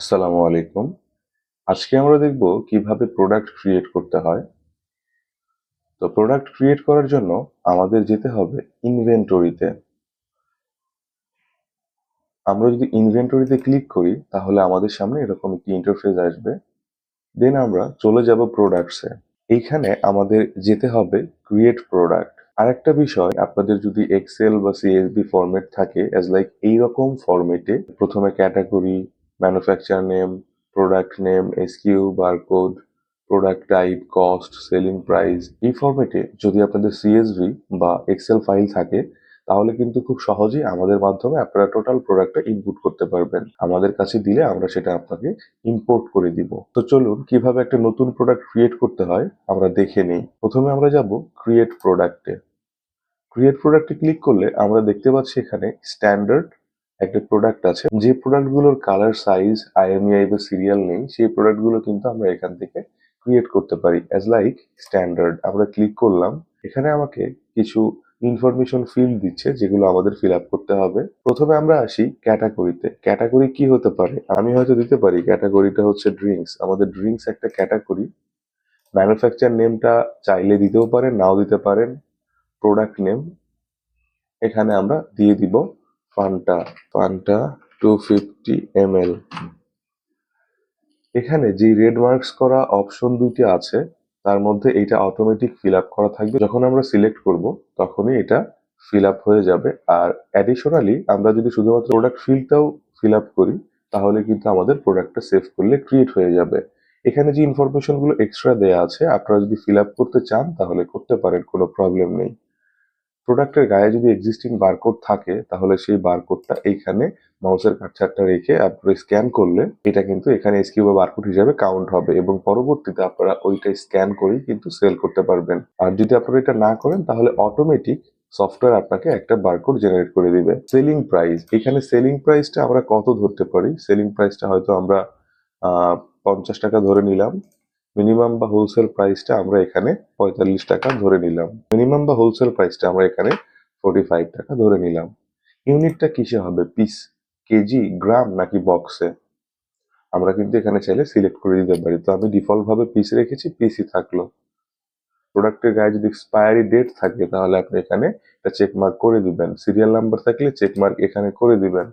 আসসালামু আলাইকুম। আজকে আমরা দেখব কীভাবে প্রোডাক্ট ক্রিয়েট করতে হয়। তো প্রোডাক্ট ক্রিয়েট করার জন্য আমাদের যেতে হবে ইনভেন্টরিতে আমরা যদি ইনভেন্টরিতে ক্লিক করি, তাহলে আমাদের সামনে এরকম একটি ইন্টারফেস আসবে। দেন আমরা চলে যাব প্রোডাক্টসে এইখানে আমাদের যেতে হবে ক্রিয়েট প্রোডাক্ট আরেকটা বিষয়, আপনাদের যদি এক্সেল বা সিএসবি ফরম্যাট থাকে অ্যাজ লাইক এইরকম ফরম্যাটে প্রথমে category manufacture name product name SKU barcode product type cost selling price এই ফরম্যাটে যদি আপনাদের সিএসভি বা এক্সেল ফাইল থাকে, তাহলে কিন্তু খুব সহজেই আমাদের মাধ্যমে আপনারা টোটাল প্রোডাক্টটা ইনপুট করতে পারবেন। আমাদের কাছে দিলে আমরা সেটা আপনাকে ইম্পোর্ট করে দিব। তো চলুন, কীভাবে একটা নতুন প্রোডাক্ট ক্রিয়েট করতে হয়, আমরা দেখে নিই। প্রথমে আমরা যাব ক্রিয়েট প্রোডাক্টে ক্রিয়েট প্রোডাক্টে ক্লিক করলে আমরা দেখতে পাচ্ছি এখানে স্ট্যান্ডার্ড একটা প্রোডাক্ট আছে। যে প্রোডাক্টগুলোর কালার সাইজ আইএমইআই বা সিরিয়াল নেই, সেই প্রোডাক্টগুলো কিন্তু আমরা এখান থেকে ক্রিয়েট করতে পারি। অ্যাজ লাইক স্ট্যান্ডার্ড আমরা ক্লিক করলাম। এখানে আমাকে কিছু ইনফরমেশন ফিল্ড দিচ্ছে, যেগুলো আমাদের ফিল আপ করতে হবে। প্রথমে আমরা আসি ক্যাটাগরিতে ক্যাটাগরি কি হতে পারে? আমি হয়তো দিতে পারি ক্যাটাগরিটা হচ্ছে ড্রিঙ্কস আমাদের ড্রিঙ্কস একটা ক্যাটাগরি ম্যানুফ্যাকচার নেমটা চাইলে দিতেও পারেন, নাও দিতে পারেন। প্রোডাক্ট নেম এখানে আমরা দিয়ে দিব। Fanta Fanta two fifty M এখানে যে রেড মার্কস করা অপশন দুটি আছে, তার মধ্যে এটা অটোমেটিক ফিল আপ করা থাকবে। যখন আমরা সিলেক্ট করব, তখনই এটা ফিল আপ হয়ে যাবে। আর অ্যাডিশনালি আমরা যদি শুধুমাত্র প্রোডাক্ট ফিল্ডটাও ফিল আপ করি, তাহলে কিন্তু আমাদের প্রোডাক্টটা সেভ করলে ক্রিয়েট হয়ে যাবে। এখানে যে ইনফরমেশনগুলো এক্সট্রা দেয়া আছে, আপনারা যদি ফিল আপ করতে চান, তাহলে করতে পারেন, কোনো প্রবলেম নেই। প্রোডাক্টের গায়ে যদি এক্সিস্টিং বারকোড থাকে, তাহলে সেই বারকোডটা এইখানে মাউসের কাটছাটটা রেখে আপনারা স্ক্যান করলে এটা কিন্তু এখানে এসকিউ বা বারকোড হিসাবে কাউন্ট হবে এবং পরবর্তীতে আপনারা ওইটা স্ক্যান করেই কিন্তু সেল করতে পারবেন। আর যদি আপনারা এটা না করেন, তাহলে অটোমেটিক সফটওয়্যার আপনাকে একটা বারকোড জেনারেট করে দিবে। সেলিং প্রাইস এখানে সেলিং প্রাইসটা আমরা কত ধরতে পারি? সেলিং প্রাইসটা হয়তো আমরা পঞ্চাশ টাকা ধরে নিলাম। মিনিমাম বা হোলসেল প্রাইসটা আমরা এখানে পঁয়তাল্লিশ টাকা ধরে নিলাম। মিনিমাম বা হোলসেল প্রাইসটা আমরা এখানে ফোর্টি ফাইভ টাকা ধরে নিলাম। ইউনিটটা কিসে হবে? পিস কেজি, গ্রাম নাকি বক্সে আমরা কিন্তু এখানে চাইলে সিলেক্ট করে দিতে পারি। তো আমি ডিফল্টভাবে পিস রেখেছি পিসই থাকল। প্রোডাক্টের গায়ে যদি এক্সপায়ারি ডেট থাকে, তাহলে আপনি এখানে একটা চেক মার্ক করে দিবেন। সিরিয়াল নাম্বার থাকলে চেক মার্ক এখানে করে দিবেন।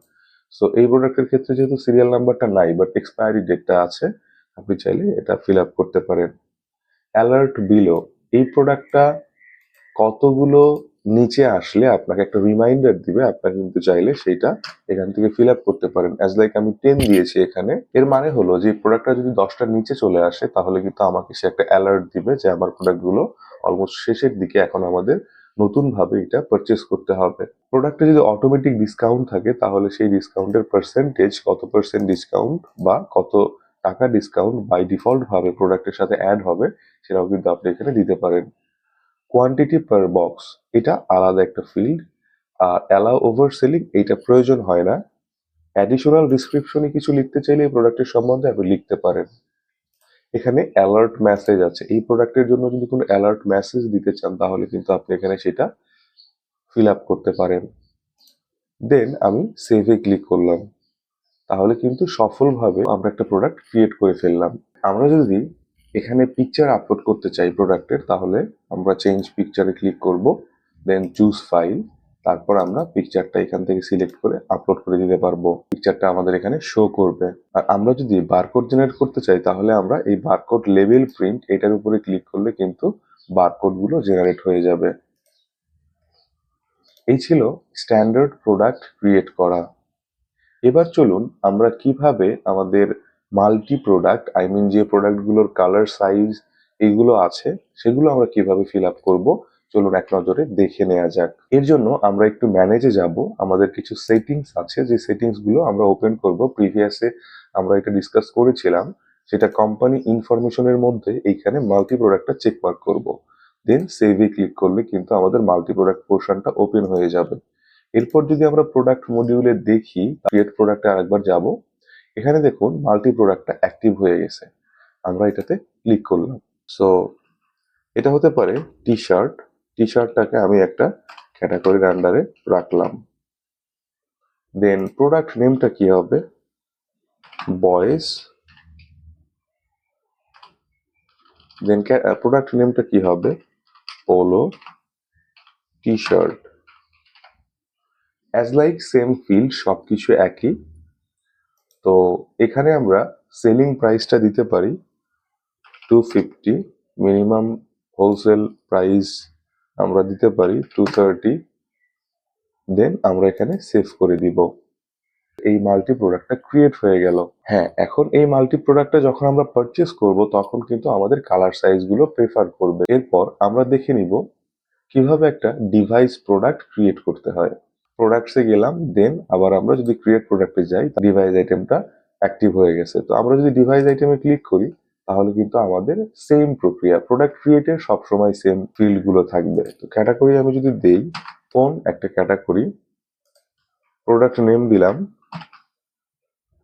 সো এই প্রোডাক্টের ক্ষেত্রে যেহেতু সিরিয়াল নাম্বারটা নাই বাট এক্সপায়ারি ডেটটা আছে আপনি চাইলে এটা ফিল আপ করতে পারেন। অ্যালার্ট বিলো এই প্রোডাক্টটা কতগুলো নিচে আসলে আপনাকে একটা রিমাইন্ডার দিবে, আপনার কিন্তু চাইলে সেইটা এখান থেকে ফিল আপ করতে পারেন। অ্যাজ লাইক আমি টেন দিয়েছি এখানে, এর মানে হলো যে প্রোডাক্টটা যদি দশটার নিচে চলে আসে, তাহলে কিন্তু আমাকে সে একটা অ্যালার্ট দিবে যে আমার প্রোডাক্টগুলো অলমোস্ট শেষের দিকে এখন আমাদের নতুন ভাবে এটা পারচেস করতে হবে। প্রোডাক্টে যদি অটোমেটিক ডিসকাউন্ট থাকে, তাহলে সেই ডিসকাউন্টের পার্সেন্টেজ কত পার্সেন্ট ডিসকাউন্ট বা কত টাকা ডিসকাউন্ট বাই ডিফল্ট ভাবে প্রোডাক্টের সাথে অ্যাড হবে, সেটাও কিন্তু আপনি এখানে দিতে পারেন। কোয়ান্টিটি পার বক্স এটা আলাদা একটা ফিল্ড আর অ্যালাউ ওভার সেলিং এইটা প্রয়োজন হয় না। অ্যাডিশনাল ডিসক্রিপশনে কিছু লিখতে চাইলে এই প্রোডাক্টের সম্বন্ধে আপনি লিখতে পারেন। এখানে অ্যালার্ট মেসেজ আছে। এই প্রোডাক্টের জন্য যদি কোনো অ্যালার্ট মেসেজ দিতে চান, তাহলে কিন্তু আপনি এখানে সেটা ফিল আপ করতে পারেন। দেন আমি সেভে ক্লিক করলাম। তাহলে কিন্তু সফলভাবে আমরা একটা প্রোডাক্ট ক্রিয়েট করে ফেললাম। আমরা যদি এখানে পিকচার আপলোড করতে চাই প্রোডাক্টের তাহলে আমরা চেঞ্জ পিকচারে ক্লিক করব দেন চুজ ফাইল তারপর আমরা পিকচারটা এখান থেকে সিলেক্ট করে আপলোড করে দিতে পারব। পিকচারটা আমাদের এখানে শো করবে। আর আমরা যদি বারকোড জেনারেট করতে চাই, তাহলে আমরা এই বারকোড লেভেল প্রিন্ট এটার উপরে ক্লিক করলে কিন্তু বারকোডগুলো জেনারেট হয়ে যাবে। এই ছিল স্ট্যান্ডার্ড প্রোডাক্ট ক্রিয়েট করা। এবার চলুন আমরা কীভাবে আমাদের মাল্টি প্রোডাক্ট আই মিন যে প্রোডাক্টগুলোর কালার সাইজ এইগুলো আছে, সেগুলো আমরা কীভাবে ফিল আপ করব? চলুন এক নজরে দেখে নেওয়া যাক। এর জন্য আমরা একটু ম্যানেজে যাব। আমাদের কিছু সেটিংস আছে, যে সেটিংসগুলো আমরা ওপেন করব। প্রিভিয়াসে আমরা এটা ডিসকাস করেছিলাম। সেটা কোম্পানি ইনফরমেশনের মধ্যে এইখানে মাল্টি প্রোডাক্টটা চেক মার্ক করব। দেন সেভে ক্লিক করলে কিন্তু আমাদের মাল্টি প্রোডাক্ট পোর্শনটা ওপেন হয়ে যাবে। এরপর যদি আমরা প্রোডাক্ট মডিউলে দেখি ক্রিয়েট প্রোডাক্টে আরেকবার যাব, এখানে দেখুন মাল্টি প্রোডাক্টটা অ্যাক্টিভ হয়ে গেছে। আমরা এটাতে ক্লিক করলাম। সো এটা হতে পারে টি শার্ট টি শার্টটাকে আমি একটা ক্যাটাগরির আন্ডারে রাখলাম। দেন প্রোডাক্ট নেমটা কি হবে? বয়েস দেন প্রোডাক্ট নেমটা কি হবে? Polo T shirt as like same field সবকিছু একই। তো এখানে আমরা সেলিং প্রাইসটা দিতে পারি two fifty minimum wholesale price আমরা দিতে পারি টু থার্টি দেন আমরা এখানে সেভ করে দিব। এই মাল্টি প্রোডাক্টটা ক্রিয়েট হয়ে গেল। হ্যাঁ এখন এই মাল্টি প্রোডাক্টটা যখন আমরা পারচেস করব, তখন কিন্তু আমাদের কালার সাইজগুলো প্রেফার করবে। এরপর আমরা দেখে নিব কীভাবে একটা ডিভাইস প্রোডাক্ট ক্রিয়েট করতে হয়। প্রোডাক্টসে গেলাম দেন আবার আমরা যদি ক্রিয়েট প্রোডাক্টে যাই ডিভাইস আইটেমটা অ্যাক্টিভ হয়ে গেছে। তো আমরা যদি ডিভাইস আইটেমে ক্লিক করি, তাহলে কিন্তু আমাদের সেম প্রক্রিয়া প্রোডাক্ট ক্রিয়েটের সবসময় সেম ফিল্ডগুলো থাকবে। তো ক্যাটাগরি আমি যদি দেই ফোন একটা ক্যাটাগরি প্রোডাক্ট নেম দিলাম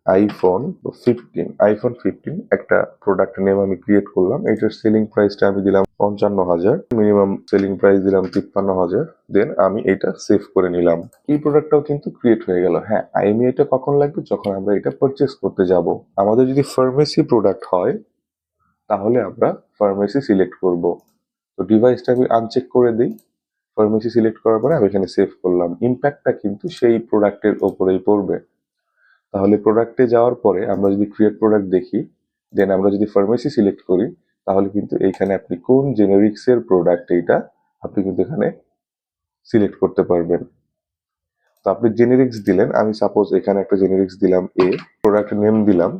আইফোন ফিফটিন আইফোন ফিফটিন একটা প্রোডাক্ট নেম আমি ক্রিয়েট করলাম, এটার সেলিং প্রাইসটা আমি দিলাম পঞ্চান্ন হাজার, মিনিমাম সেলিং প্রাইস দিলাম তিপ্পান্ন হাজার দেন আমি এটা সেভ করে নিলাম। এই প্রোডাক্টটাও কিন্তু ক্রিয়েট হয়ে গেল। হ্যাঁ আইএমই এটা কখন লাগবে? যখন আমরা এটা পারচেস করতে যাব। আমাদের যদি ফার্মেসি প্রোডাক্ট হয়, তাহলে আমরা ফার্মেসি সিলেক্ট করব। তো ডিভাইসটা আমি আনচেক করে দিই। ফার্মেসি সিলেক্ট করার পরে আমি এখানে সেভ করলাম। ইম্প্যাক্টটা কিন্তু সেই প্রোডাক্টের ওপরেই পড়বে। তাহলে প্রোডাক্টে যাওয়ার পরে আমরা যদি ক্রিয়েট প্রোডাক্ট দেখি দেন আমরা যদি ফার্মেসি সিলেক্ট করি তাহলে কিন্তু এইখানে আপনি কোন জেনেরিক্সের প্রোডাক্ট এইটা আপনি কিন্তু এখানে সিলেক্ট করতে পারবেন। তো আপনি জেনেরিক্স দিলেন, আমি সাপোজ এখানে একটা জেনেরিক্স দিলাম এ প্রোডাক্ট নেম দিলাম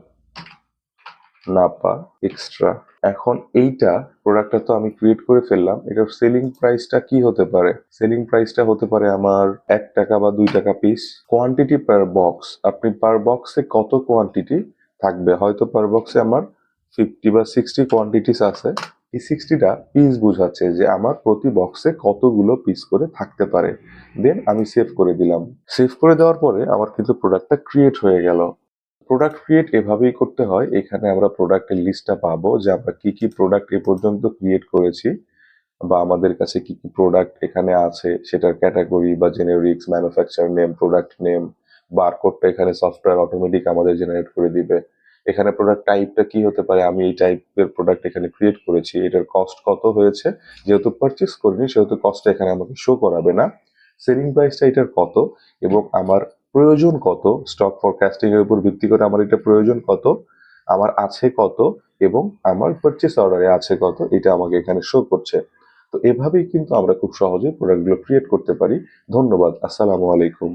নাপা এক্সট্রা এখন এইটা প্রোডাক্টটা তো আমি ক্রিয়েট করে ফেললাম, এটার সেলিং প্রাইসটা কি হতে পারে? সেলিং প্রাইসটা হতে পারে আমার এক টাকা বা দুই টাকা পিস কোয়ান্টিটি পার বক্স আপনি পার বক্সে কত কোয়ান্টিটি থাকবে? হয়তো পার বক্সে আমার ফিফটি বা সিক্সটি কোয়ান্টিটিস আছে। এই সিক্সটিটা পিস বোঝাচ্ছে যে আমার প্রতি বক্সে কতগুলো পিস করে থাকতে পারে। দেন আমি সেভ করে দিলাম। সেভ করে দেওয়ার পরে আমার কিন্তু প্রোডাক্টটা ক্রিয়েট হয়ে গেল। প্রোডাক্ট ক্রিয়েট এভাবেই করতে হয়। এখানে আমরা প্রোডাক্টের লিস্টটা পাবো যে আমরা কি কি প্রোডাক্ট এ পর্যন্ত ক্রিয়েট করেছি বা আমাদের কাছে কি কি প্রোডাক্ট এখানে আছে। সেটার ক্যাটাগরি বা generics manufacture name product name bar বারকোডটা এখানে সফটওয়্যার অটোমেটিক আমাদের জেনারেট করে দিবে। এখানে প্রোডাক্ট টাইপটা কি হতে পারে? আমি এই টাইপের প্রোডাক্ট এখানে ক্রিয়েট করেছি। এটার কস্ট কত হয়েছে? যেহেতু পারচেস করিনি, সেহেতু কস্টটা এখানে আমাকে শো করাবে না। সেলিং প্রাইসটা এটার কত? এবং আমার প্রয়োজন কত? স্টক ফরকাস্টিং এর উপর ভিত্তি করে আমার এটা প্রয়োজন কত? আমার আছে কত? এবং আমার পারচেস অর্ডারে আছে কত? এটা আমাকে এখানে শো করছে। তো এভাবেই কিন্তু আমরা খুব সহজে প্রোডাক্টগুলো ক্রিয়েট করতে পারি। ধন্যবাদ। আসসালামু আলাইকুম।